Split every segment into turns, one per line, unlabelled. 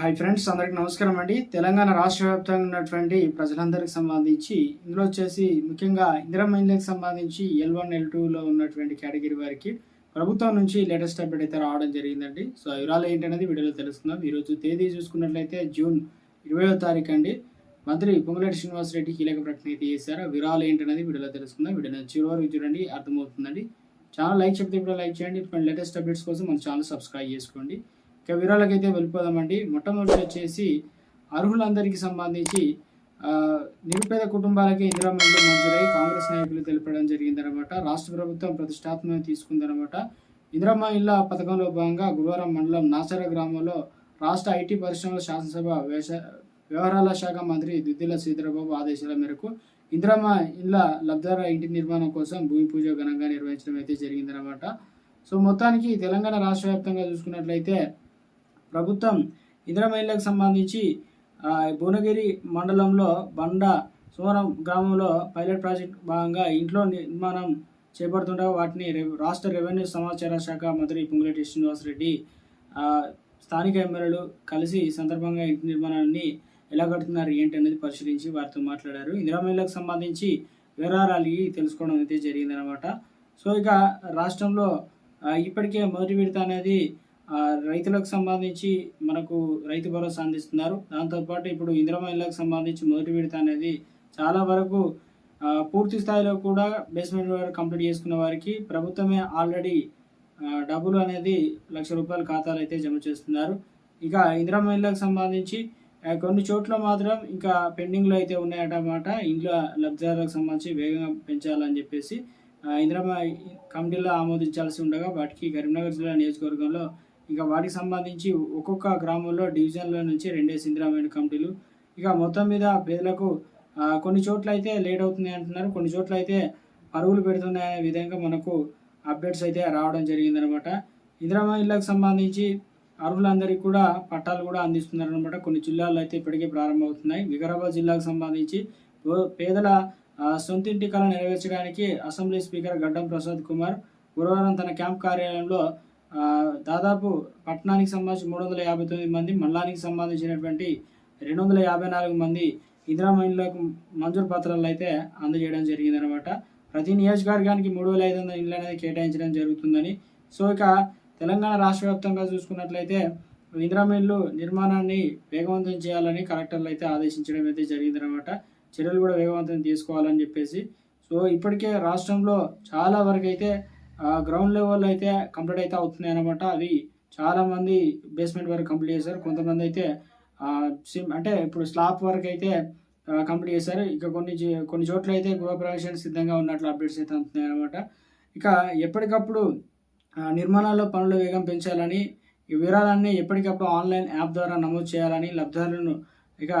Hi friends అందరికి నమస్కారం అండి. తెలంగాణ రాష్ట్ర వ్యాప్తంగా ఉన్నటువంటి ప్రజలందరికి సంబంధించి ఇందులో వచ్చేసి ముఖ్యంగా ఇందిరా మహిళలకు సంబంధించి ఎల్ వన్ ఎల్ టూలో ఉన్నటువంటి కేటగిరీ వారికి ప్రభుత్వం నుంచి లేటెస్ట్ అప్డేట్ అయితే రావడం జరిగిందండి. సో వివరాలు ఏంటనేది వీడియోలో తెలుసుకుందాం. ఈరోజు తేదీ చూసుకున్నట్లయితే జూన్ ఇరవయో తారీఖు అండి. మంత్రి పొంగులేటి శ్రీనివాసరెడ్డి కీలక ప్రకటన అయితే చేశారు. వివరాలు ఏంటనేది వీడియోలో తెలుసుకుందాం. వీడియో చివరి వరకు చూడండి అర్థమవుతుందండి. ఛానల్ లైక్ చెప్తే ఇప్పుడు లైక్ చేయండి. ఇప్పుడు లేటెస్ట్ అప్డేట్స్ కోసం మన ఛానల్ సబ్స్క్రైబ్ చేసుకోండి. ఇక వివరాలకైతే వెళ్ళిపోదామండి. మొట్టమొదటి వచ్చేసి అర్హులందరికీ సంబంధించి నిరుపేద కుటుంబాలకి ఇందిరా మండలి మంజూరై కాంగ్రెస్ నాయకులు తెలపడం జరిగిందనమాట. రాష్ట్ర ప్రభుత్వం ప్రతిష్టాత్మకంగా తీసుకుందనమాట. ఇందిరమ్మ ఇళ్ళ పథకంలో భాగంగా గురువారం మండలం నాసర గ్రామంలో రాష్ట్ర ఐటీ పరిశ్రమల శాసనసభ వేష వ్యవహారాల శాఖ మంత్రి దుద్దిల శ్రీధరబాబు ఆదేశాల మేరకు ఇందిరమ్మ ఇళ్ళ లబ్ధార ఇంటి నిర్మాణం కోసం భూమి పూజ ఘనంగా నిర్వహించడం అయితే జరిగిందనమాట. సో మొత్తానికి తెలంగాణ రాష్ట్ర వ్యాప్తంగా చూసుకున్నట్లయితే ప్రభుత్వం ఇందిరా మహిళలకు సంబంధించి భువనగిరి మండలంలో బండ సువరం గ్రామంలో పైలట్ ప్రాజెక్ట్ భాగంగా ఇంట్లో నిర్మాణం చేపడుతుండగా వాటిని రాష్ట్ర రెవెన్యూ సమాచార శాఖ మంత్రి పొంగులేటి శ్రీనివాసరెడ్డి స్థానిక ఎమ్మెల్యేలు కలిసి ఈ సందర్భంగా ఇంటి నిర్మాణాన్ని ఎలా కడుతున్నారు ఏంటి అనేది పరిశీలించి వారితో మాట్లాడారు. ఇందిరా మహిళలకు సంబంధించి వివరాలు తెలుసుకోవడం అయితే జరిగిందనమాట సో ఇక రాష్ట్రంలో ఇప్పటికే మొదటి విడత అనేది రైతులకు సంబంధించి మనకు రైతు భరోసా అందిస్తున్నారు. దాంతోపాటు ఇప్పుడు ఇందిరా సంబంధించి మొదటి విడత అనేది చాలా వరకు పూర్తి స్థాయిలో కూడా బేస్మెంట్ వరకు కంప్లీట్ చేసుకున్న వారికి ప్రభుత్వమే ఆల్రెడీ డబ్బులు అనేది లక్ష రూపాయల ఖాతాలు అయితే జమ చేస్తున్నారు. ఇక ఇందిరా సంబంధించి కొన్ని చోట్ల మాత్రం ఇంకా పెండింగ్లో అయితే ఉన్నాయన్నమాట. ఇంట్లో లబ్ధిదారులకు సంబంధించి వేగంగా పెంచాలని చెప్పేసి ఆ, ఇందిరమ్మ కమిటీలో ఆమోదించాల్సి ఉండగా వాటికి కరీంనగర్ జిల్లా నియోజకవర్గంలో ఇంకా వాటికి సంబంధించి ఒక్కొక్క గ్రామంలో డివిజన్ల నుంచి రెండే ఇందిరామైన కమిటీలు. ఇక మొత్తం మీద పేదలకు కొన్ని చోట్ల అయితే లేట్ అవుతుంది అంటున్నారు. కొన్ని చోట్ల అయితే పరుగులు పెడుతున్నాయనే విధంగా మనకు అప్డేట్స్ అయితే రావడం జరిగిందనమాట. ఇందిరామ సంబంధించి అర్హులందరికీ కూడా పట్టాలు కూడా అందిస్తున్నారనమాట. కొన్ని జిల్లాల్లో అయితే ఇప్పటికే ప్రారంభమవుతున్నాయి. వికారాబాద్ జిల్లాకు సంబంధించి పేదల సొంతింటి కళ నెరవేర్చడానికి అసెంబ్లీ స్పీకర్ గడ్డం ప్రసాద్ కుమార్ గురువారం తన క్యాంప్ కార్యాలయంలో దాదాపు పట్టణానికి సంబంధించి మూడు వందల యాభై తొమ్మిది మంది మండలానికి సంబంధించినటువంటి రెండు వందల యాభై నాలుగు మంది ఇందిరా మహిళలకు మంజూరు పత్రాలు అయితే అందజేయడం జరిగిందనమాట ప్రతి నియోజకవర్గానికి మూడు వేల ఐదు వందల ఇళ్ళు అనేది కేటాయించడం జరుగుతుందని. సో ఇక తెలంగాణ రాష్ట్ర వ్యాప్తంగా చూసుకున్నట్లయితే ఇందిరా నిర్మాణాన్ని వేగవంతం చేయాలని కలెక్టర్లు అయితే ఆదేశించడం అయితే జరిగిందనమాట చర్యలు కూడా వేగవంతం తీసుకోవాలని చెప్పేసి. సో ఇప్పటికే రాష్ట్రంలో చాలా వరకు అయితే గ్రౌండ్ లెవెల్ అయితే కంప్లీట్ అయితే అవుతున్నాయి అనమాట అవి చాలామంది బేస్మెంట్ వరకు కంప్లీట్ చేశారు. కొంతమంది అయితే సిమ్ అంటే ఇప్పుడు స్లాబ్ వరకు అయితే కంప్లీట్ చేశారు. ఇక కొన్ని కొన్ని చోట్ల అయితే గృహప్రవేశానికి సిద్ధంగా ఉన్నట్లు అప్డేట్స్ అయితే అవుతున్నాయి అనమాట ఇక ఎప్పటికప్పుడు నిర్మాణాల్లో పనుల వేగం పెంచాలని ఈ వివరాలన్నీ ఎప్పటికప్పుడు ఆన్లైన్ యాప్ ద్వారా నమోదు చేయాలని లబ్ధిదారులను ఇక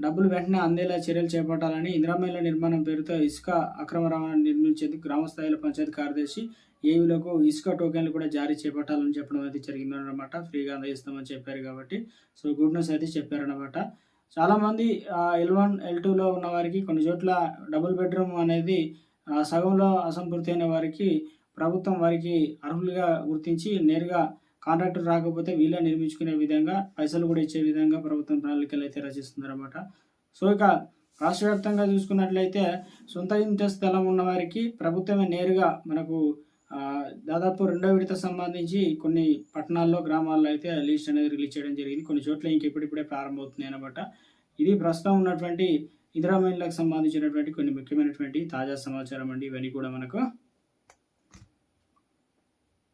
డబ్బులు వెంటనే అందేలా చర్యలు చేపట్టాలని ఇందిరామేల నిర్మాణం పేరుతో ఇసుక అక్రమ రవాణా నిర్మించేందుకు గ్రామ స్థాయిలో పంచాయతీ కార్యదర్శి ఏవీలకు ఇసుక టోకెన్లు కూడా జారీ చేపట్టాలని చెప్పడం అయితే జరిగిందన్నమాట. ఫ్రీగా అందజేస్తామని చెప్పారు కాబట్టి. సో గుడ్ న్యూస్ అయితే చెప్పారనమాట చాలామంది ఎల్ వన్ ఎల్ టూలో ఉన్న వారికి కొన్ని చోట్ల డబుల్ బెడ్రూమ్ అనేది సగంలో అసంపూర్తి అయిన వారికి ప్రభుత్వం వారికి అర్హులుగా గుర్తించి నేరుగా కాంట్రాక్టర్ రాకపోతే వీళ్ళే నిర్మించుకునే విధంగా పైసలు కూడా ఇచ్చే విధంగా ప్రభుత్వం ప్రణాళికలు అయితే రచిస్తుందన్నమాట సో ఇక రాష్ట్ర వ్యాప్తంగా చూసుకున్నట్లయితే సొంత ఇంటి స్థలం ఉన్న వారికి ప్రభుత్వమే నేరుగా మనకు దాదాపు రెండో విడత సంబంధించి కొన్ని పట్టణాల్లో గ్రామాల్లో అయితే లిస్ట్ అనేది రిలీజ్ చేయడం జరిగింది. కొన్ని చోట్ల ఇంక ఇప్పుడిప్పుడే ప్రారంభమవుతున్నాయి అనమాట ఇది ప్రస్తుతం ఉన్నటువంటి ఇందిరా సంబంధించినటువంటి కొన్ని ముఖ్యమైనటువంటి తాజా సమాచారం అండి. ఇవన్నీ కూడా మనకు